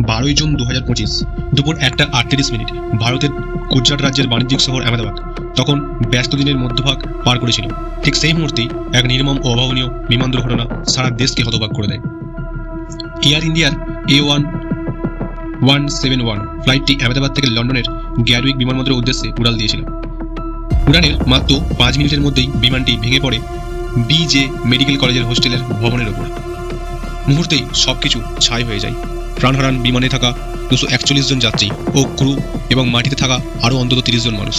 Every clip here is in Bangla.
বারোই জুন দু হাজার পঁচিশ দুপুর একটা আটত্রিশ মিনিট ভারতের গুজরাট রাজ্যের বাণিজ্যিক শহর আহমেদাবাদ তখন ব্যস্ত দিনের মধ্যভাগ পার করেছিল। ঠিক সেই মুহূর্তেই এক নির্মম ও অভাবনীয় বিমান দুর্ঘটনা সারা দেশকে হতবাক করে দেয়। এয়ার ইন্ডিয়ার A one one seven one ফ্লাইটটি আহমেদাবাদ থেকে লন্ডনের গ্যারউইক বিমানবন্দরের উদ্দেশ্যে উড়াল দিয়েছিল। উড়ানের মাত্র পাঁচ মিনিটের মধ্যেই বিমানটি ভেঙে পড়ে বিজে মেডিকেল কলেজের হোস্টেলের ভবনের ওপর। মুহূর্তেই সবকিছু ছাই হয়ে যায়। প্রাণ হারান বিমানে থাকা দুশো একচল্লিশ জন যাত্রী ও ক্রু এবং মাটিতে থাকা আরও অন্তত তিরিশ জন মানুষ।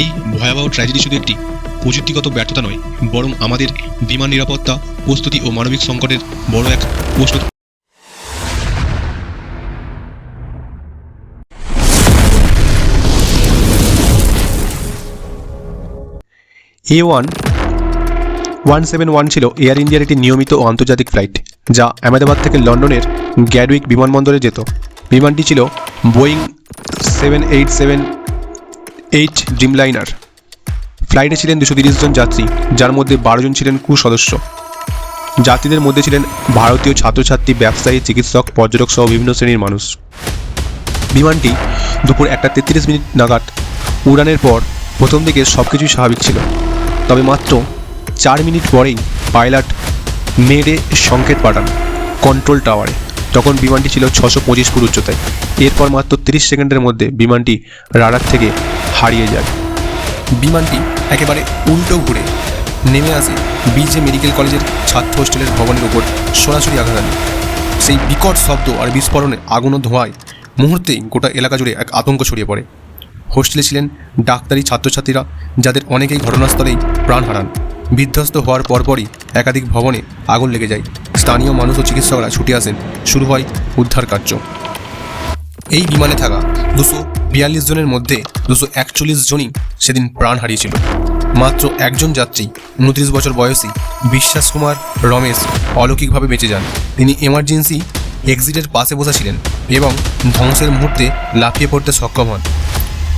এই ভয়াবহ ট্র্যাজেডি শুধু একটি প্রযুক্তিগত ব্যর্থতা নয়, বরং আমাদের বিমান নিরাপত্তা, প্রস্তুতি ও মানবিক সংকটের বড় এক প্রশ্ন A one one seven one ছিল এয়ার ইন্ডিয়ার একটি নিয়মিত ও আন্তর্জাতিক ফ্লাইট যা আহমেদাবাদ থেকে লন্ডনের গ্যাডউইক বিমানবন্দরে যেত। বিমানটি ছিল Boeing seven eight seven eight Dreamliner. ফ্লাইটে ছিলেন দুশো তিরিশ জন যাত্রী, যার মধ্যে বারো জন ছিলেন ক্রু সদস্য যাত্রীদের মধ্যে ছিলেন ভারতীয় ছাত্রছাত্রী, ব্যবসায়ী, চিকিৎসক পর্যটক সহ বিভিন্ন শ্রেণির মানুষ। বিমানটি দুপুর একটা তেত্রিশ মিনিট নাগাদ উড়ানের পর প্রথম দিকে সব কিছুই স্বাভাবিক ছিল। তবে মাত্র চার মিনিট পরেই পাইলট মেডে সংকেত পাঠান কন্ট্রোল টাওয়ারে তখন বিমানটি ছিল ছশো পঁচিশ ফুট উচ্চতায়। এরপর মাত্র তিরিশ সেকেন্ডের মধ্যে বিমানটি রাডার থেকে হারিয়ে যায়। বিমানটি একেবারে উল্টো ঘুরে নেমে আসে বিজে মেডিকেল কলেজের ছাত্র হোস্টেলের ভবনের উপর সরাসরি আঘাত সেই বিকট শব্দ আর বিস্ফোরণে আগুন ধোঁয়ায় মুহূর্তেই গোটা এলাকা জুড়ে এক আতঙ্ক ছড়িয়ে পড়ে। হোস্টেলে ছিলেন ডাক্তারি ছাত্রছাত্রীরা, যাদের অনেকেই ঘটনাস্থলেই প্রাণ হারান। বিধ্বস্ত হওয়ার পরপরই একাধিক ভবনে আগুন লেগে যায়। স্থানীয় মানুষ ও চিকিৎসকরা ছুটে আসেন। শুরু হয় উদ্ধার কার্য। এই বিমানে থাকা দুশো বিয়াল্লিশ জনের মধ্যে দুশো একচল্লিশ জনই সেদিন প্রাণ হারিয়েছিল। মাত্র একজন যাত্রী উনত্রিশ বছর বয়সী বিশ্বাস কুমার রমেশ অলৌকিকভাবে বেঁচে যান। তিনি এমার্জেন্সি এক্সিটের পাশে বসা ছিলেন এবং ধ্বংসের মুহূর্তে লাফিয়ে পড়তে সক্ষম হন।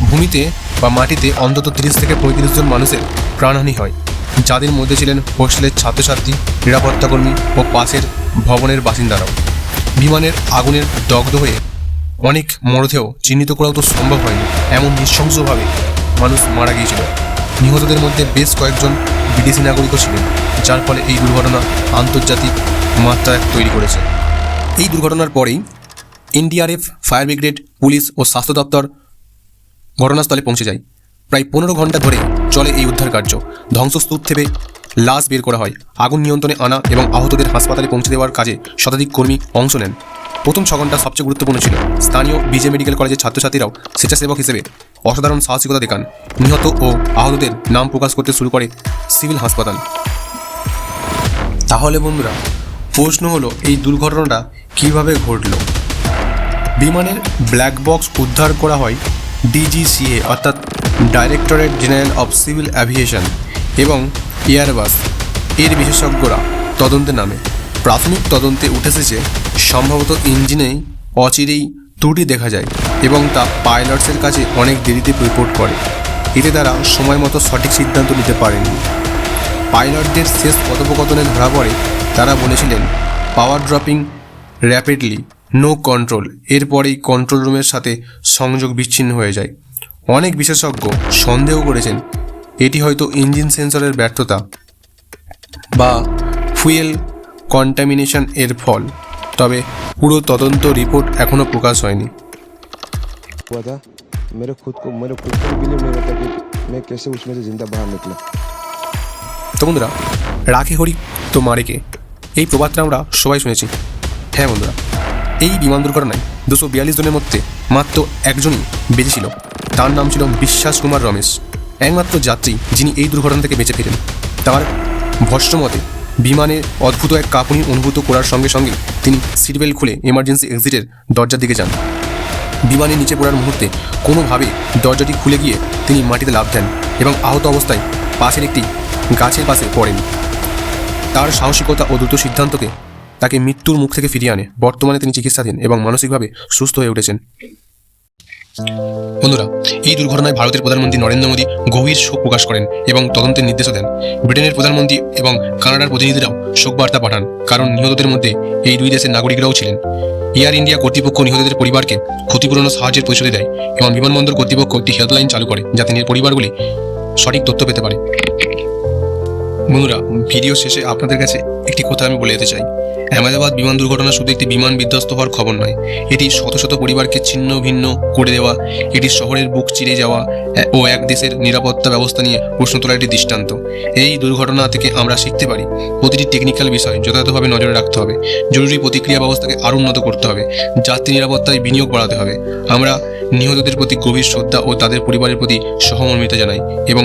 ভূমিতে বা মাটিতে অন্তত তিরিশ থেকে পঁয়ত্রিশ জন মানুষের প্রাণহানি হয়। যাদের মধ্যে ছিলেন হোস্টেলের ছাত্রছাত্রী, নিরাপত্তাকর্মী ও পাশের ভবনের বাসিন্দারাও। বিমানের আগুনের দগ্ধ হয়ে অনেক মরদেহ চিহ্নিত করাও তো সম্ভব হয়নি। এমন নৃশংসভাবে মানুষ মারা গিয়েছিল। নিহতদের মধ্যে বেশ কয়েকজন বিদেশি নাগরিকও ছিলেন, যার ফলে এই দুর্ঘটনা আন্তর্জাতিক মাত্রা তৈরি করেছে। এই দুর্ঘটনার পরেই এনডিআরএফ, ফায়ার ব্রিগেড, পুলিশ ও স্বাস্থ্য দপ্তর ঘটনাস্থলে পৌঁছে যায়। প্রায় পনেরো ঘণ্টা ধরে চলে এই উদ্ধার কার্য। ধ্বংসস্তূপ থেকে লাশ বের করা হয়। আগুন নিয়ন্ত্রণে আনা এবং আহতদের হাসপাতালে পৌঁছে দেওয়ার কাজে শতাধিক কর্মী অংশ নেন। প্রথম ছ ঘণ্টা সবচেয়ে গুরুত্বপূর্ণ ছিল। স্থানীয় বিজে মেডিকেল কলেজের ছাত্রছাত্রীরাও স্বেচ্ছাসেবক হিসেবে অসাধারণ সাহসিকতা দেখান। নিহত ও আহতদের নাম প্রকাশ করতে শুরু করে সিভিল হাসপাতাল। তাহলে বন্ধুরা, প্রশ্ন হলো, এই দুর্ঘটনাটা কীভাবে ঘটল? বিমানের ব্ল্যাক বক্স উদ্ধার করা হয় ডিজিসিএ, অর্থাৎ directorate general of civil aviation এবং এয়ারবাস এর বিশেষজ্ঞরা তদন্তে নামে প্রাথমিক তদন্তে উঠে এসেছে সম্ভবত ইঞ্জিনেই অচিরেই ত্রুটি দেখা যায় এবং তা পাইলটসের কাছে অনেক দেরিতে রিপোর্ট করে। এতে তারা সময় মতো সঠিক সিদ্ধান্ত নিতে পারেনি পাইলটদের শেষ কথোপকথনে ধরা পড়ে তারা বলেছিলেন, power dropping rapidly, no control. এরপরেই কন্ট্রোল রুমের সাথে সংযোগ বিচ্ছিন্ন হয়ে যায়। অনেক বিশেষজ্ঞ সন্দেহ করেছেন এটি হয়তো ইঞ্জিন সেন্সরের ব্যর্থতা বা ফুয়েল কন্টামিনেশন এর ফল তবে পুরো তদন্ত রিপোর্ট এখনও প্রকাশ হয়নি हुआ था मेरे खुद को मेरे खुद को बिलीव नहीं होता कि मैं कैसे उसमें से जिंदा बाहर निकला তো বন্ধুরা রাখে হরি তো মারেকে এই প্রবাদটা আমরা সবাই শুনেছি হ্যাঁ বন্ধুরা এই বিমান দুর্ঘটনায় দুশো বিয়াল্লিশ জনের মধ্যে মাত্র একজনই বেঁচে ছিল। তার নাম ছিল বিশ্বাস কুমার রমেশ, একমাত্র যাত্রী যিনি এই দুর্ঘটনা থেকে বেঁচে ফিরেন। তার ভস্মমতে বিমানে অদ্ভুত এক কাঁপুনি অনুভূত করার সঙ্গে সঙ্গে তিনি সিটবেল্ট খুলে এমার্জেন্সি এক্সিটের দরজার দিকে যান। বিমানে নিচে পড়ার মুহূর্তে কোনোভাবে দরজাটি খুলে গিয়ে তিনি মাটিতে লাফ দেন এবং আহত অবস্থায় পাশের একটি গাছের পাশে পড়েন। তার সাহসিকতা ও দ্রুত সিদ্ধান্তকে তাকে মৃত্যুর মুখ থেকে ফিরিয়ে আনে। বর্তমানে তিনি চিকিৎসাধীন এবং মানসিকভাবে সুস্থ হয়ে উঠেছেন। বন্ধুরা, এই দুর্ঘটনায় ভারতের প্রধানমন্ত্রী নরেন্দ্র মোদী গভীর শোক প্রকাশ করেন এবং তদন্তের নির্দেশও দেন। ব্রিটেনের প্রধানমন্ত্রী এবং কানাডার প্রতিনিধিরাও শোকবার্তা পাঠান, কারণ নিহতদের মধ্যে এই দুই দেশের নাগরিকরাও ছিলেন। এয়ার ইন্ডিয়া কর্তৃপক্ষ নিহতদের পরিবারকে ক্ষতিপূরণ সাহায্যের প্রতিশ্রুতি দেয় এবং বিমানবন্দর কর্তৃপক্ষ একটি হেল্পলাইন চালু করে, যাতে নিয়ে পরিবারগুলি সঠিক তথ্য পেতে পারে। বন্ধুরা ভিডিও শেষে আপনাদের কাছে একটি কথা আমি বলে যেতে চাই। আহমেদাবাদ বিমান দুর্ঘটনা শুধু একটি বিমান বিধ্বস্ত হওয়ার খবর নয়, এটি শত শত পরিবারকে ছিন্ন ভিন্ন করে দেওয়া, এটি শহরের বুক চিরে যাওয়া ও এক দেশের নিরাপত্তা ব্যবস্থা নিয়ে প্রশ্ন তোলার একটি দৃষ্টান্ত। এই দুর্ঘটনা থেকে আমরা শিখতে পারি, প্রতিটি টেকনিক্যাল বিষয় যথাযথভাবে নজরে রাখতে হবে, জরুরি প্রতিক্রিয়া ব্যবস্থাকে আরও উন্নত করতে হবে, যাত্রী নিরাপত্তায় বিনিয়োগ বাড়াতে হবে। আমরা নিহতদের প্রতি গভীর শ্রদ্ধা ও তাদের পরিবারের প্রতি সহমর্মিতা জানাই এবং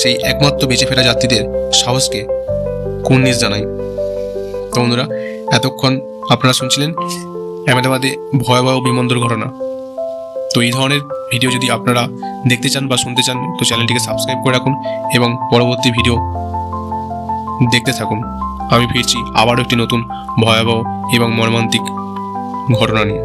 সেই একমাত্র বেঁচে ফেরা যাত্রীদের সাহসকে কুর্নিশ জানাই? তো বন্ধুরা, এতক্ষণ আপনারা শুনছিলেন আহমেদাবাদে ভয়াবহ বিমান দুর্ঘটনা। তো এই ধরনের ভিডিও যদি আপনারা দেখতে চান বা শুনতে চান, তো চ্যানেলটিকে সাবস্ক্রাইব করে রাখুন এবং পরবর্তী ভিডিও দেখতে থাকুন। আমি ফিরছি আবারও একটি নতুন ভয়াবহ এবং মর্মান্তিক ঘটনা নিয়ে।